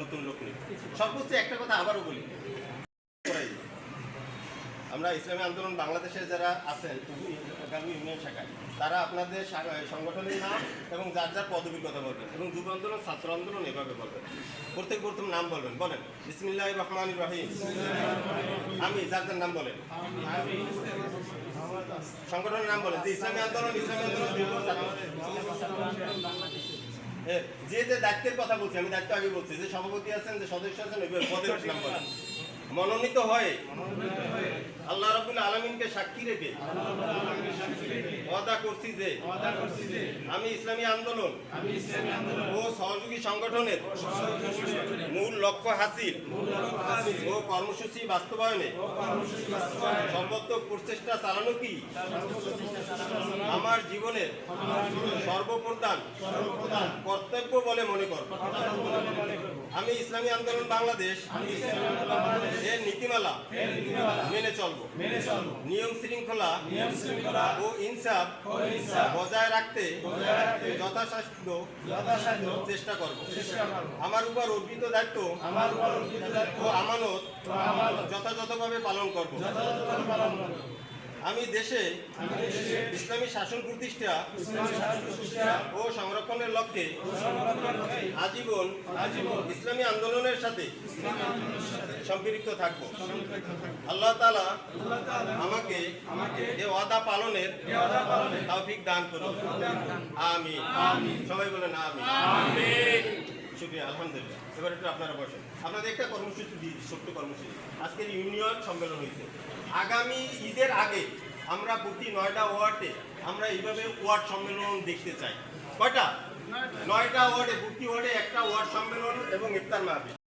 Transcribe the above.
নতুন লোক নেই। সর্বোচ্চ একটা কথা আবারও বলি। আমরা ইসলামী আন্দোলন বাংলাদেশের যারা আছেন ইউনিয়ন শাখায়, তারা আপনাদের সংগঠনের নাম এবং যার যার পদবীর কথা বলবেন এবং যুব আন্দোলন, ছাত্র আন্দোলন এভাবে বলবেন। প্রত্যেক প্রথম নাম বলবেন। বলেন বিসমিল্লাহ রহমান রহিম। আমি যার যার নাম বলেন। সংগঠনের নাম বলেন ইসলামী আন্দোলন ইসলামী আন্দোলন যে যে দায়িত্বের কথা বলছি, আমি দায়িত্ব আগে বলছি, যে সভাপতি আছেন, যে সদস্য আছেন ওই পদের মনোনীত হয়ে আল্লাহ রাবুল আলমিনকে সাক্ষী রেখে ওয়াদা করছি যে আমি ইসলামী আন্দোলন ও সহযোগী সংগঠনের মূল লক্ষ্য হাসিল ও কর্মসূচি বাস্তবায়নে সর্বোত্তম প্রচেষ্টা চালানো কি? আমার জীবনের সর্বপ্রধান কর্তব্য বলে মনে করব আমি ইসলামী আন্দোলন বাংলাদেশ। এর নীতিমালা মেনে চলব। নিয়ম শৃঙ্খলা ও ইনসাফ বজায় রাখতে যথাসাধ্য চেষ্টা করব। আমার উপর অর্পিত দায়িত্ব ও আমানত যথাযথভাবে পালন করব। আমি দেশে ইসলামী শাসন প্রতিষ্ঠা ও সংরক্ষণের লক্ষ্যে আজীবন ইসলামী আন্দোলনের সাথে সম্পৃক্ত থাকব। আল্লাহ তালা আমাকে এ ওয়াদা পালনের তৌফিক দান করুন। আমি সবাই বলেন আমি শুক্রিয়া, আলহামদুলিল্লাহ। এবার একটু আপনারা বসেন। আপনাদের একটা কর্মসূচি দিয়েছি সত্য কর্মসূচি। আজকের ইউনিয়ন সম্মেলন হয়েছে। আগামী ঈদের আগে আমরা প্রতি নয়টা ওয়ার্ডে আমরা এইভাবে ওয়ার্ড সম্মেলন দেখতে চাই। কয়টা? নয়টা ওয়ার্ডে, প্রতি ওয়ার্ডে একটা ওয়ার্ড সম্মেলন এবং ইফতার মাহফিল।